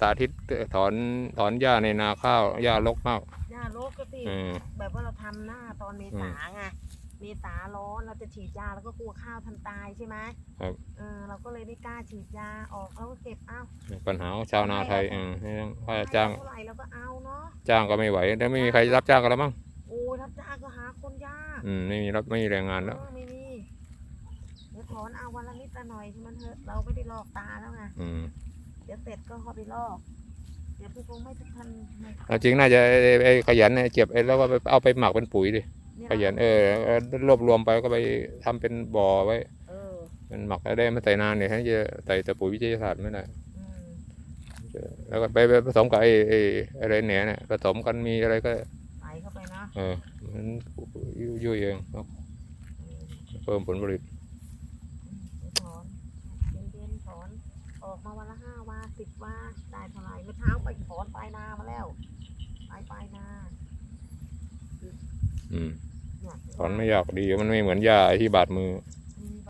สาธิตถอนถอนหญ้าในนาข้าวหญ้ารกมาก หญ้าโรคก็สิอืม แบบว่าเราทำหน้าตอนเมอืษามไงเมษาร้อนเราจะฉีดยาแล้วก็กลัวข้าวทันตายใช่ไหมครับ เออเราก็เลยไม่กล้าฉีดยาออกแล้วก็เก็บเอาปัญหาของชาวนาไทยอืมให้ต้องถ้าจ้างเท่าไหร่เราก็เอาเนาะจ้างก็ไม่ไหวแล้วไม่มีใครรับจ้างกันแล้วมั้งโอ้ยรับจ้างก็หาคนยากอืมไม่มีรับไม่มีแรงงานแล้ว เออไม่มีเดี๋ยวถอนเอาวันละนิดละหน่อยที่มันเถอะเราไม่ได้ลอกตาแล้วไงอืม เดี๋ยวเสร็จก็เข้าไปลอกเดี๋ยวพี่คงไม่ทันไม่เอาจริงน่าจะไอ้ไอ้ขยันเนี่ยเจ็บไอ้แล้วก็ไปเอาไปหมักเป็นปุ๋ยดิเยขยันเออเออรวบรวมไปก็ไปทำเป็นบ่อไว้ เออมันหมักแล้วได้ไม่ใส่นานเนี่ยให้จะใส่แต่ปุ๋ยวิทยาศาสตร์ไม่ได้อืมแล้วก็ไปไปผสมกับไอ้ไอ้อะไรแหน่เนี่ยผสมกันมีอะไรก็ ใส่เข้าไปนะเออมันยุ่ยๆเองครับอืมเพิ่มผลผลิต ไปถอนเย็นๆถอน ออกมาวันละห้าวาสิบวาได้เท่าไหร่เมื่อเช้าไปถอนปลายนามาแล้วปลายปลายนาอืม เนี่ยถอนไม่ยากดีมันไม่เหมือนหญ้าไอ้ที่บาดมือเ